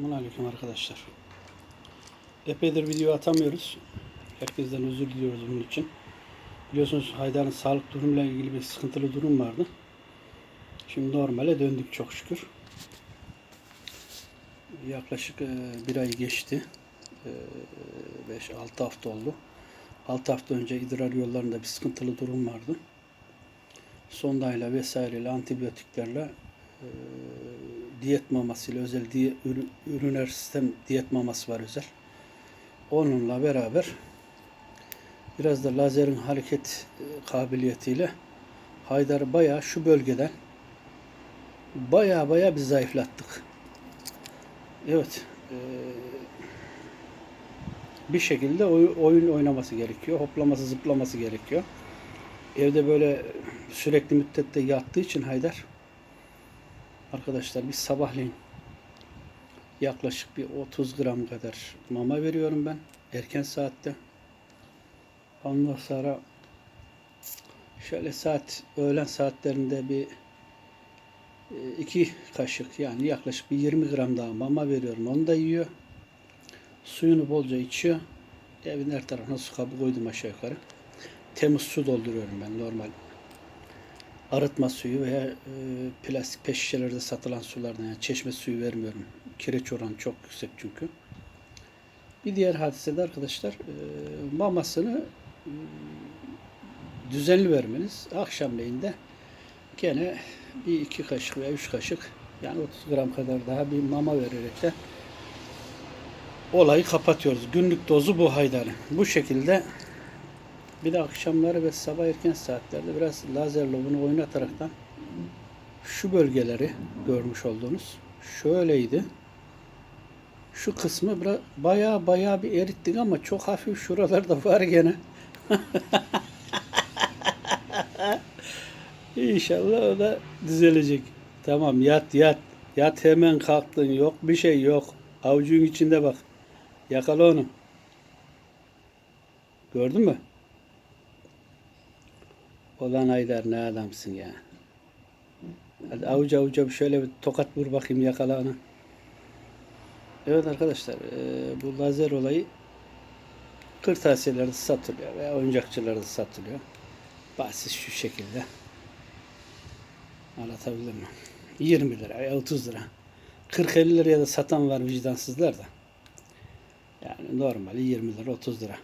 Selamünaleyküm arkadaşlar. Epeydir video atamıyoruz. Herkesten özür diliyoruz bunun için. Biliyorsunuz Haydar'ın sağlık durumuyla ilgili bir sıkıntılı durum vardı. Şimdi normale döndük çok şükür. Yaklaşık e, bir ay geçti. 5-6 hafta oldu. 6 hafta önce idrar yollarında bir sıkıntılı durum vardı. Sondayla vesaireyle antibiyotiklerle e, diyet mamasıyla özel diye, ürün, ürüner sistem diyet maması var özel. Onunla beraber biraz da lazerin hareket e, kabiliyetiyle Haydar'ı bayağı şu bölgeden bayağı bayağı bir zayıflattık. Evet. e, bir şekilde oy- oyun oynaması gerekiyor. Hoplaması zıplaması gerekiyor. Evde böyle sürekli müddette yattığı için Haydar Arkadaşlar biz sabahleyin yaklaşık bir 30 gram kadar mama veriyorum ben erken saatte. Ondan sonra şöyle saat öğlen saatlerinde bir e, iki kaşık yani yaklaşık bir 20 gram daha mama veriyorum. Onu da yiyor. Suyunu bolca içiyor. Evin her tarafına su kabı koydum aşağı yukarı. Temiz su dolduruyorum ben normal arıtma suyu veya e, plastik pet şişelerde satılan sulardan yani çeşme suyu vermiyorum. Kireç oranı çok yüksek çünkü. Bir diğer hadise de arkadaşlar e, mamasını e, düzenli vermeniz. Akşamleyin de gene bir iki kaşık veya üç kaşık yani 30 gram kadar daha bir mama vererek de olayı kapatıyoruz. Günlük dozu bu haydarın. Bu şekilde bir de akşamları ve sabah erken saatlerde biraz lazer lobunu oynataraktan şu bölgeleri görmüş olduğunuz şöyleydi. Şu kısmı biraz baya baya bir erittik ama çok hafif şuralarda var gene. İnşallah o da düzelecek. Tamam yat yat. Yat hemen kalktın. Yok bir şey yok. Avucun içinde bak. Yakala onu. Gördün mü? Olan Aydar ne adamsın ya. Hadi avuca avuca şöyle bir tokat vur bakayım yakala onu. Evet arkadaşlar eee, bu lazer olayı kırtasiyelerde satılıyor veya oyuncakçılarda satılıyor. Basit şu şekilde. Anlatabildim mi? 20 lira veya 30 lira. 40-50 liraya da satan var vicdansızlar da. Yani normali 20 lira 30 lira.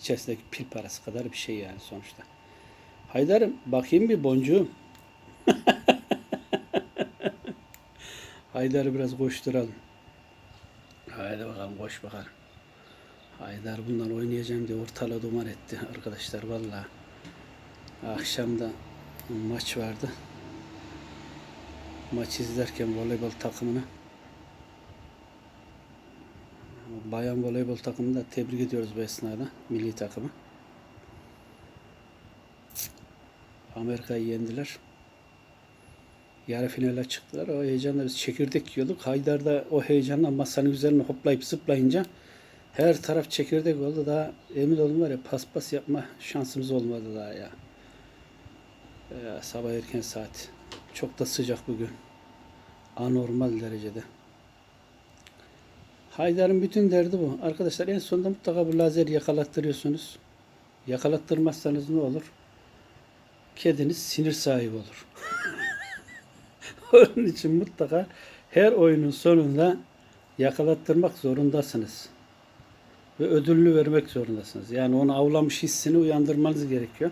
İçerisindeki pil parası kadar bir şey yani sonuçta. Haydar'ım bakayım bir boncuğum. Haydar'ı biraz koşturalım. Haydi bakalım koş bakalım. Haydar bunlar oynayacağım diye ortalığı duman etti arkadaşlar vallahi. Akşamda maç vardı. Maç izlerken voleybol takımını Bayan voleybol takımını da tebrik ediyoruz bu esnada. Milli takımı. Amerika'yı yendiler. Yarı finale çıktılar. O heyecanla biz çekirdek yiyorduk. Haydar da o heyecanla masanın üzerine hoplayıp zıplayınca her taraf çekirdek oldu. Daha emin olun var ya paspas yapma şansımız olmadı daha ya. ya sabah erken saat. Çok da sıcak bugün. Anormal derecede. Haydar'ın bütün derdi bu. Arkadaşlar en sonunda mutlaka bu lazeri yakalattırıyorsunuz. Yakalattırmazsanız ne olur? Kediniz sinir sahibi olur. Onun için mutlaka her oyunun sonunda yakalattırmak zorundasınız. Ve ödülünü vermek zorundasınız. Yani onu avlamış hissini uyandırmanız gerekiyor.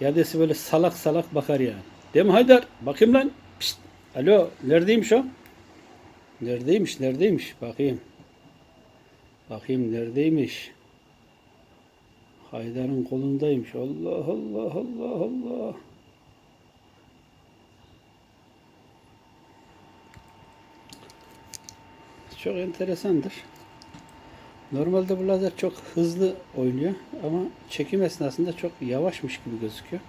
Ya desi böyle salak salak bakar yani. Değil mi Haydar? Bakayım lan. Pişt. Alo. Neredeymiş o? Neredeymiş? Neredeymiş? Bakayım. Bakayım neredeymiş? Haydar'ın kolundaymış. Allah Allah Allah Allah. Çok enteresandır. Normalde bu lazer çok hızlı oynuyor ama çekim esnasında çok yavaşmış gibi gözüküyor.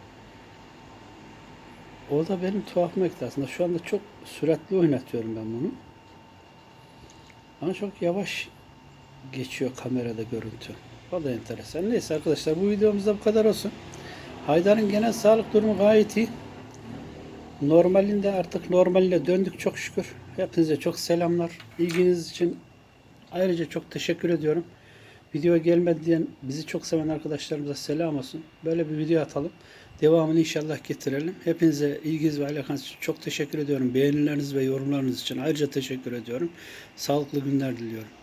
O da benim tuhafıma gitti aslında. Şu anda çok süratli oynatıyorum ben bunu. Ama çok yavaş geçiyor kamerada görüntü. O da enteresan. Neyse arkadaşlar bu videomuzda bu kadar olsun. Haydar'ın genel sağlık durumu gayet iyi. normalinde artık normaline döndük çok şükür. Hepinize çok selamlar. İlginiz için ayrıca çok teşekkür ediyorum. Video gelmedi diyen bizi çok seven arkadaşlarımıza selam olsun. Böyle bir video atalım. Devamını inşallah getirelim. Hepinize ilginiz ve alakanız için çok teşekkür ediyorum. Beğenileriniz ve yorumlarınız için ayrıca teşekkür ediyorum. Sağlıklı günler diliyorum.